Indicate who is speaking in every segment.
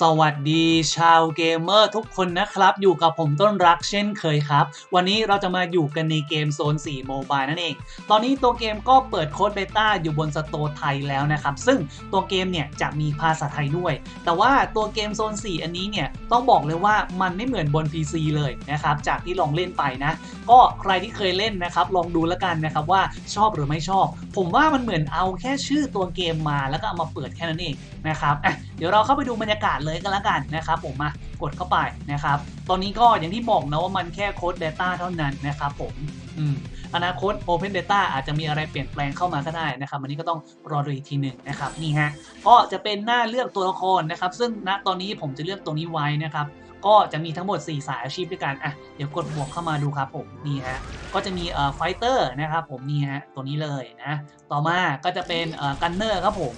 Speaker 1: สวัสดีชาวเกมเมอร์ทุกคนนะครับ อยู่กับผมต้นรักเช่นเคยครับ วันนี้เราจะมาอยู่กันในเกมโซน 4 โมบายนั่นเอง ตอนนี้ตัวเกมก็เปิดโค้ดเบต้าอยู่บนสโตร์ไทยแล้วนะครับ ซึ่งตัวเกมเนี่ยจะมีภาษาไทยด้วย แต่ว่าตัวเกมโซน 4 อันนี้เนี่ยต้องบอกเลยว่ามันไม่เหมือนบน PC เลยนะครับ จากที่ลองเล่นไปนะ ก็ใครที่เคยเล่นนะครับ ลองดูแล้วกันนะครับว่าชอบหรือไม่ชอบ ผมว่ามันเหมือนเอาแค่ชื่อตัวเกมมาแล้วก็เอามาเปิดแค่นั้นเองนะครับ เดี๋ยวเราเข้าไปดูบรรยากาศเลยกันแล้วกันนะครับผมมากดเข้าไปนะครับ ตอนนี้ก็อย่างที่บอกนะว่ามันแค่โค้ด Data เท่านั้นนะครับผมอืมอนาคต Open Data อาจจะมีอะไรเปลี่ยนแปลงเข้ามาก็ได้นะครับอันนี้ก็ต้องรอดูอีกทีหนึ่งนะครับนี่ฮะก็จะเป็นหน้าเลือกตัวละครนะครับ ซึ่งณตอนนี้ผมจะเลือกตัวนี้ไว้นะครับ ก็จะมีทั้งหมด 4 สายอาชีพด้วยกันอะเดี๋ยวกดบวกเข้ามาดูครับผมนี่ฮะก็จะมีเอ่อไฟเตอร์นะครับผมนี่ฮะตัวนี้เลยนะต่อมาก็จะเป็นเอ่อกันเนอร์ครับผม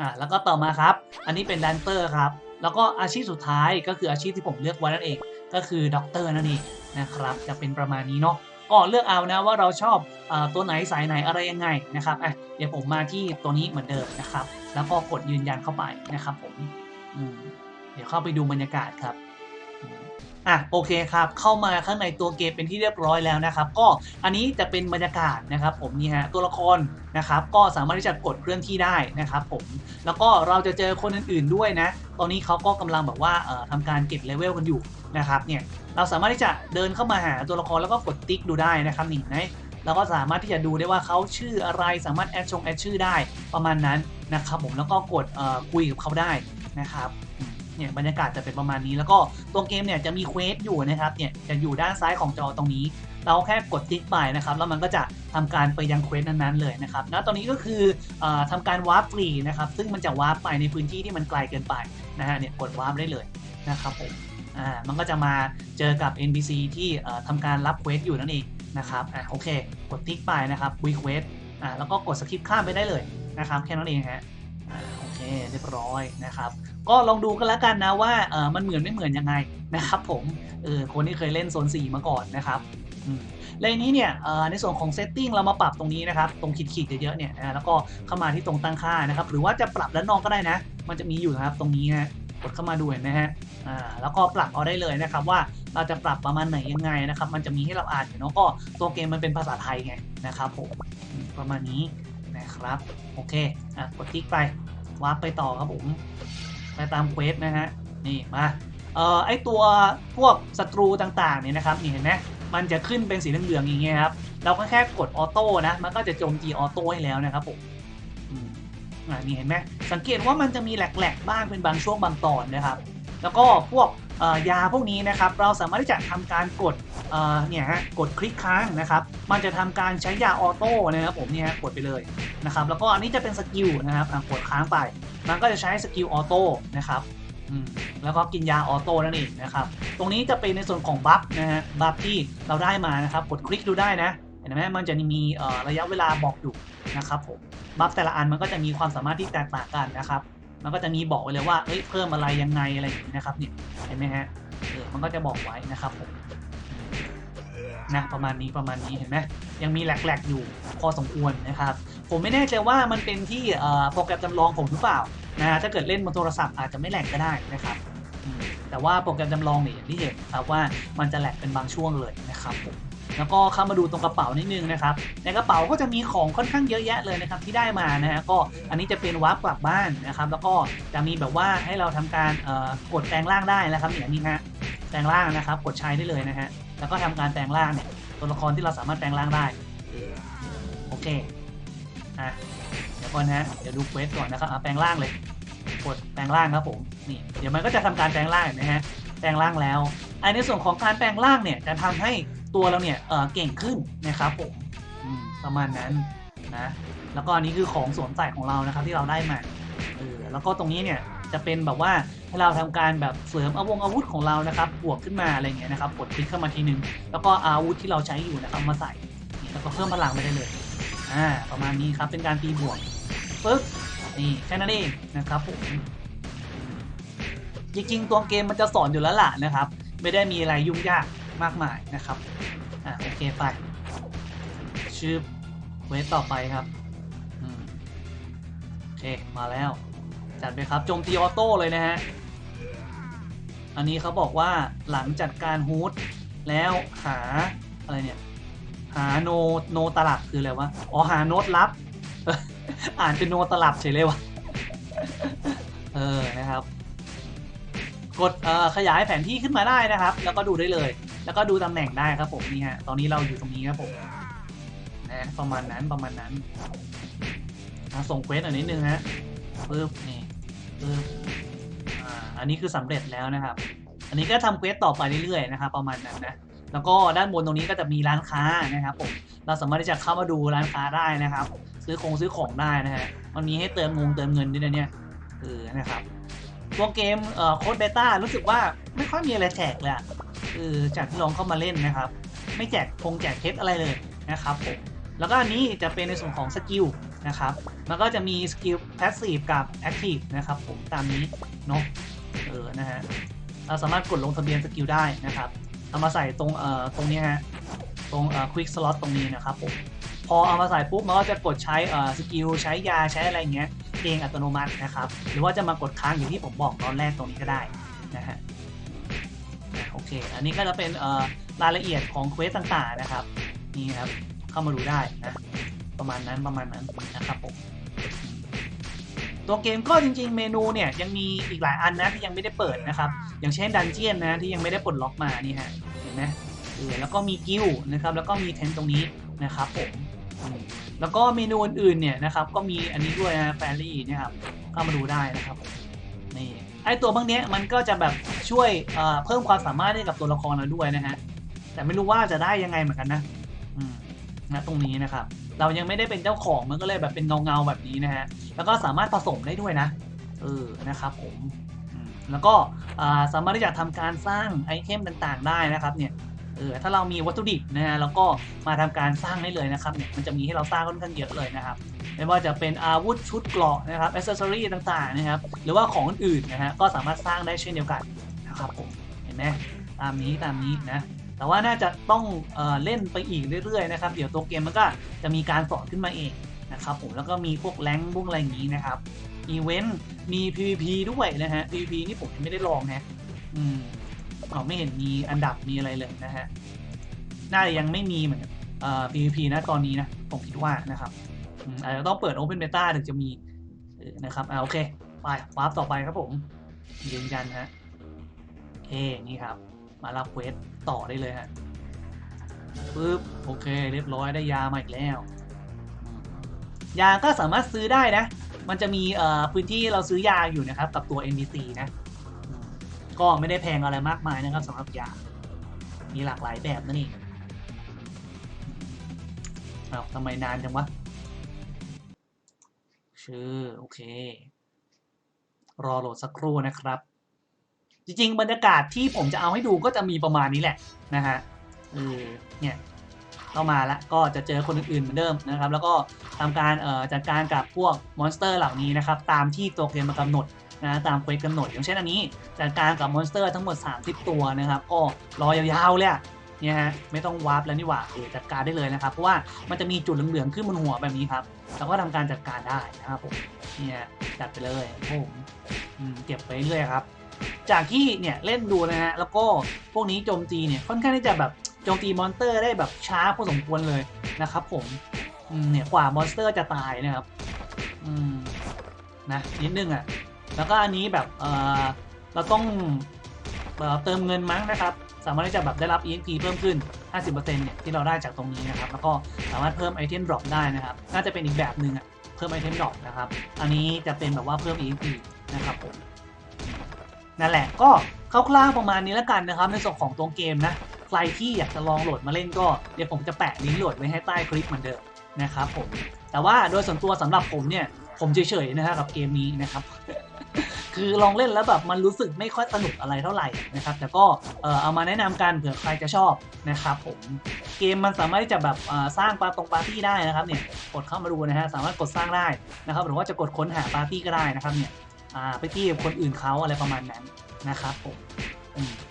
Speaker 1: อะแล้วก็ต่อมาครับ อันนี้เป็นดันเตอร์ครับ แล้วก็อาชีพสุดท้ายก็คืออาชีพที่ผมเลือกไว้นั่นเอง ก็คือด็อกเตอร์นั่นเองนะครับ จะเป็นประมาณนี้เนาะก็เลือกเอานะว่าเราชอบอตัวไหนสายไหนอะไรยังไงนะครับอะเดี๋ยวผมมาที่ตัวนี้เหมือนเดิมนะครับ แล้วก็กดยืนยันเข้าไปนะครับผมมเดี๋ยวเข้าไปดูบรรยากาศครับ อะโอเคครับเข้ามาข้างในตัวเกมเป็นที่เรียบร้อยแล้วนะครับ ก็อันนี้จะเป็นบรรยากาศนะครับผมนี่ฮะตัวละครนะครับ ก็สามารถที่จะกดเคลื่อนที่ได้นะครับผมแล้วก็เราจะเจอคนอื่นๆด้วยนะ ตอนนี้เขาก็กำลังแบบว่าเอ่อทำการเก็บเลเวลกันอยู่นะครับเนี่ยเราสามารถที่จะเดินเข้ามาหาตัวละครแล้วก็กดติ๊กดูได้นะครับนี่นะเราก็สามารถที่จะดูได้ว่าเขาชื่ออะไรสามารถแอดชงแอดชื่อได้ประมาณนั้นนะครับผมแล้วก็กดเอ่อคุยกับเขาได้นะครับ เนี่ยบรรยากาศจะเป็นประมาณนี้ แล้วก็ตัวเกมเนี่ยจะมีเควสอยู่นะครับเนี่ยจะอยู่ด้านซ้ายของจอตรงนี้ เราแค่กดติ๊กไปนะครับแล้วมันก็จะทำการไปยังเควสนั้นๆเลยนะครับณตอนนี้ก็คือออทำการวาร์ปฟรีนะครับซึ่งมันจะวาร์ปไปในพื้นที่ที่มันไกลเกินไปนะฮะเนี่ยกดวาร์ปได้เลยนะครับผมอ่ามันก็จะมาเจอกับ NPC ที่เอ่ทำการรับเควสอยู่นั่นเองนะครับอ่าโอเค กดติ๊กไปนะครับวีเควสอ่าแล้วก็กดสคริปข้ามไปได้เลยนะครับแค่นั้นเองฮะ โอเคเรียบร้อยนะครับ ก็ลองดูกันแล้วกันนะว่าเออมันเหมือนไม่เหมือนยังไงนะครับ ผมเออคนที่เคยเล่นโซน4มาก่อนนะครับอืมแลนนี้เนี่ยในส่วนของเซตติ้งเรามาปรับตรงนี้นะครับ ตรงขีดๆเยอะๆเนี่ยแล้วก็เข้ามาที่ตรงตั้งค่านะครับ หรือว่าจะปรับด้านนอกก็ได้นะ มันจะมีอยู่นะครับตรงนี้ฮะกดเข้ามาดูเห็นไหมฮะอ่าแล้วก็ปรับเอาได้เลยนะครับว่าเราจะปรับประมาณไหนยังไงนะครับ มันจะมีให้เราอ่านอยู่เนาะก็ตัวเกมมันเป็นภาษาไทยไงนะครับผมประมาณนี้ นะครับ โอเค อะ กดติ๊กไปวาร์ปไปต่อครับผม ไปตามเควสนะฮะ นี่มาเอ่อไอตัวพวกศัตรูต่างๆเนี่ยนะครับนี่เห็นไหมมันจะขึ้นเป็นสีเหลืองๆอย่างเงี้ยครับ เราก็แค่กดออโต้นะ มันก็จะโจมตีออโต้ให้แล้วนะครับผมอ่านี่เห็นไหมสังเกตว่ามันจะมีแหลกๆบ้างเป็นบางช่วงบางตอนนะครับ แล้วก็พวก ยาพวกนี้นะครับเราสามารถที่จะทำการกดเนี่ยฮะกดคลิกค้างนะครับ มันจะทำการใช้ยาออโต้นะครับผมเนี่ยฮะกดไปเลยนะครับแล้วก็อันนี้จะเป็นสกิลนะครับกดค้างไป มันก็จะใช้สกิลออโต้นะครับอืมแล้วก็กินยาออโต้นั่นเองนะครับ ตรงนี้จะเป็นในส่วนของบัฟนะฮะบัฟที่เราได้มานะครับ กดคลิกดูได้นะเห็นไหมมันจะมีระยะเวลาบอกอยู่นะครับผมบัฟแต่ละอันมันก็จะมีความสามารถที่แตกต่างกันนะครับ มันก็จะมีบอกไว้เลยว่าเอ้ยเพิ่มอะไรยังไงอะไรอย่างนี้นะครับเนี่ยเห็นไหมฮะเออมันก็จะบอกไว้นะครับผมนะประมาณนี้ประมาณนี้เห็นไหมยังมีแหลกๆอยู่พอสมควรนะครับ ผมไม่แน่ใจว่ามันเป็นที่โปรแกรมจำลองผมหรือเปล่านะถ้าเกิดเล่นบนโทรศัพท์อาจจะไม่แหลกก็ได้นะครับแต่ว่าโปรแกรมจำลองเนี่ยอย่างที่เห็นครับว่ามันจะแหลกเป็นบางช่วงเลยนะครับผม แล้วก็เข้ามาดูตรงกระเป๋านิดนึงนะครับในกระเป๋าก็จะมีของค่อนข้างเยอะแยะเลยนะครับที่ได้มานะฮะก็อันนี้จะเป็นวาร์ปกลับบ้านนะครับ แล้วก็จะมีแบบว่าให้เราทำการกดแปลงร่างได้นะครับอย่างนี้ฮะแปลงร่างนะครับ กดใช้ได้เลยนะฮะแล้วก็ทำการแปลงร่างเนี่ยตัวละครที่เราสามารถแปลงร่างได้โอเคอะเดี๋ยวก่อนนะเดี๋ยวดูเควสก่อนนะครับอะแปลงร่างเลยกดแปลงร่างครับผมนี่เดี๋ยวมันก็จะทำการแปลงร่างนะฮะแปลงร่างแล้วอันในส่วนของการแปลงร่างเนี่ยจะทำให้ ตัวเราเนี่ยเเก่งขึ้นนะครับผมประมาณนั้นนะแล้วก็อันนี้คือของสวมใส่ของเรานะครับที่เราได้มาเออแล้วก็ตรงนี้เนี่ยจะเป็นแบบว่าให้เราทำการแบบเสริมอาวงอาวุธของเรานะครับบวกขึ้นมาอะไรเงี้ยนะครับกดคลิกเข้ามาทีนึง แล้วก็อาวุธที่เราใช้อยู่นะครับมาใส่แล้วก็เพิ่มพลังไปได้เลยอ่าประมาณนี้ครับเป็นการตีบวกปึ๊บนี่แค่นั้นเองนะครับผมจริงๆตัวเกมมันจะสอนอยู่แล้วล่ะนะครับ ไม่ได้มีอะไรยุ่งยาก มากมายนะครับ อ่าโอเคไป ชื่อเวทต่อไปครับอโอเค มาแล้ว จัดไปครับโจมตีออโต้เลยนะฮะ อันนี้เขาบอกว่าหลังจัดการฮูดแล้วหา อะไรเนี่ย หาโนโนตลับคืออะไรวะ อ๋อหาโน้ตลับ อ่านเป็นโนตลับเฉยเลยวะเออนะครับกดขยายแผนที่ขึ้นมาได้นะครับ แล้วก็ดูได้เลย แล้วก็ดูตำแหน่งได้ครับผมนี่ฮะ ตอนนี้เราอยู่ตรงนี้ครับผมนะประมาณนั้นประมาณนั้นส่งเควสหน่อยนิดนึงฮะปึ๊บนี่ปึ๊บอ่าอันนี้คือสำเร็จแล้วนะครับ อันนี้ก็ทำเควสต่อไปเรื่อยๆนะครับประมาณนั้นนะแล้วก็ด้านบนตรงนี้ก็จะมีร้านค้านะครับผมเราสามารถที่จะเข้ามาดูร้านค้าได้นะครับ ซื้อของซื้อของได้นะฮะมันมีให้เติมงงเติมเงินด้วยนะเนี่ยเออนะครับตัวเกมเอ่อโค้ดเบต้ารู้สึกว่าไม่ค่อยมีอะไรแจกเลย อะเอจากที่ลองเข้ามาเล่นนะครับ ไม่แจกคงแจกเพชรอะไรเลยนะครับผมแล้วก็อันนี้จะเป็นในส่วนของสกิลนะครับมันก็จะมีสกิลพาสซีฟกับแอคทีฟนะครับผมตามนี้เนาะเออนะฮะเราสามารถกดลงทะเบียนสกิลได้นะครับเอามาใส่ตรงเอ่อตรงนี้ฮะตรงเอ่อควิกสล็อตตรงนี้นะครับผมพอเอามาใส่ปุ๊บมันก็จะกดใช้เอ่อสกิลใช้ยาใช้อะไรเงี้ยเองอัตโนมัตินะครับ หรือว่าจะมากดค้างอย่างที่ผมบอกตอนแรกตรงนี้ก็ได้นะฮะ คอันนี้ก็จะเป็นรายละเอียดของเควสต่างๆนะครับ นี่ครับ เข้ามาดูได้นะ ประมาณนั้นประมาณนั้นนะครับผมตัวเกมก็จริง ๆ เมนูเนี่ยยังมีอีกหลายอันนะที่ยังไม่ได้เปิดนะครับ อย่างเช่นดันเจียนนะที่ยังไม่ได้ปลดล็อกมานี่ฮะเห็นไหมเออแล้วก็มีกิลนะครับ แล้วก็มีเทนตรงนี้นะครับผมแล้วก็เมนูอื่นๆเนี่ยนะครับ ก็มีอันนี้ด้วยนะแฟรี่นะครับเข้ามาดูได้นะครับนี่ ไอตัวบางเนี้ยมันก็จะแบบช่วยเพิ่มความสามารถให้กับตัวละครเราด้วยนะฮะแต่ไม่รู้ว่าจะได้ยังไงเหมือนกันนะนะตรงนี้นะครับเรายังไม่ได้เป็นเจ้าของมันก็เลยแบบเป็นเงาๆแบบนี้นะฮะแล้วก็สามารถผสมได้ด้วยนะเออนะครับผมแล้วก็สามารถที่จะทำการสร้างไอเทมต่างๆ ได้นะครับเนี่ยเออถ้าเรามีวัตถุดิบนะฮะแล้วก็มาทำการสร้างได้เลยนะครับเนี่ยมันจะมีให้เราสร้างค่อนข้างเยอะเลยนะครับ ไม่ว่าจะเป็นอาวุธชุดเกราะนะครับอ c เซสซอรี่ต่างๆนะครับ หรือว่าของอื่นๆนะฮะก็สามารถสร้างได้เช่นเดียวกันนะครับผมเห็นไหมตามนี้ตามนี้นะแต่ว่าน่าจะต้องเอเล่นไปอีกเรื่อยๆนะครับ เดี๋ยวตัวเกมมันก็จะมีการสอนขึ้นมาเองนะครับผมแล้วก็มีพวกแรงค์พวกอะไรอย่างนี้นะครับอีเวนต์มี PVP ด้วยนะฮะ PVP นี่ผมยังไม่ได้ลองนะอืมอ๋อไม่เห็นมีอันดับมีอะไรเลยนะฮะน่าจะยังไม่มีเหมือนกันเอ่อ PVP นะตอนนี้นะผมคิดว่านะครับ อาจจะต้องเปิด Open Beta ถึงจะมีนะครับอ่าโอเค ไปวาร์ปต่อไปครับผมยืนยันฮะโอเคนี่ครับ มารับเควสต่อได้เลยฮะปึ๊บโอเค เรียบร้อยได้ยามาอีกแล้ว ยาก็สามารถซื้อได้นะ มันจะมีเอ่อพื้นที่เราซื้อยาอยู่นะครับ กับตัว NPC นะ ก็ไม่ได้แพงอะไรมากมายนะครับสำหรับยา มีหลากหลายแบบนั่นเองอ้าวทำไมนานจังวะ ชื่อ โอเค รอโหลดสักครู่นะครับ จริงๆ บรรยากาศที่ผมจะเอาให้ดูก็จะมีประมาณนี้แหละนะฮะเออเนี่ยเข้ามาแล้วก็จะเจอคนอื่นๆเหมือนเดิมนะครับ แล้วก็ทำการเอ่อจัดการกับพวกมอนสเตอร์เหล่านี้นะครับ ตามที่ตัวเกมมากำหนดนะตามเควสกำหนดอย่างเช่นอันนี้จัดการกับมอนสเตอร์ทั้งหมด 30 ตัวนะครับก็รอยาวๆเลย เนี่ยฮะไม่ต้องวาร์ปแล้วนี่หว่าเออจัดการได้เลยนะครับ เพราะว่ามันจะมีจุดเหลืองๆขึ้นบนหัวแบบนี้ครับแล้วก็ทำการจัดการได้นะครับผมเนี่ยจัดไปเลยโอ้โหอืมเก็บไปเรื่อยครับ จากที่เนี่ยเล่นดูนะฮะแล้วก็พวกนี้โจมตีเนี่ยค่อนข้างที่จะแบบโจมตีมอนสเตอร์ได้แบบช้าพอสมควรเลยนะครับ ผมเนี่ยกว่ามอนสเตอร์จะตายนะครับอืมนะนิดนึงอะแล้วก็อันนี้แบบเออเราต้องเเติมเงินมั้งนะครับ สามารถที่จะแบบได้รับ EXP เพิ่มขึ้น 50%เนี่ยที่เราได้จากตรงนี้นะครับ แล้วก็สามารถเพิ่มไอเทมดรอปได้นะครับ น่าจะเป็นอีกแบบหนึ่งอะเพิ่มไอเทมดรอปนะครับ อันนี้จะเป็นแบบว่าเพิ่ม EXP นะครับผมนั่นแหละก็คร่าวๆประมาณนี้แล้วกันนะครับ ในส่วนของตัวเกมนะใครที่อยากจะลองโหลดมาเล่นก็เดี๋ยวผมจะแปะลิงก์โหลดไว้ให้ใต้คลิปเหมือนเดิมนะครับผมแต่ว่าโดยส่วนตัวสำหรับผมเนี่ยผมเฉยๆนะฮะกับเกมนี้นะครับ คือลองเล่นแล้วแบบมันรู้สึกไม่ค่อยสนุกอะไรเท่าไหร่นะครับ แต่ก็เออเอามาแนะนำกันเผื่อใครจะชอบนะครับผมเกมมันสามารถที่จะแบบสร้างปาตรงปาร์ตี้ได้นะครับเนี่ยกดเข้ามาดูนะฮะสามารถกดสร้างได้นะครับหรือว่าจะกดค้นหาปาร์ตี้ก็ได้นะครับเนี่ยอ่าไปที่คนอื่นเขาอะไรประมาณนั้นนะครับผม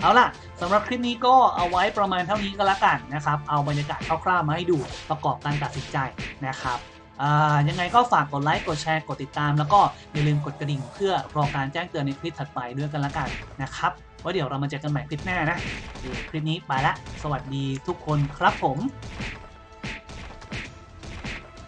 Speaker 1: เอาล่ะสำหรับคลิปนี้ก็เอาไว้ประมาณเท่านี้ก็แล้วกันนะครับ เอาบรรยากาศคร่าวๆมาให้ดูประกอบการตัดสินใจนะครับ ยังไงก็ฝากกดไลค์กดแชร์กดติดตาม แล้วก็อย่าลืมกดกระดิ่งเพื่อรอการแจ้งเตือนในคลิปถัดไปด้วยกันละกันนะครับว่าเดี๋ยวเรามาเจอกันใหม่คลิปหน้านะคลิปนี้ไปละ สวัสดีทุกคนครับผม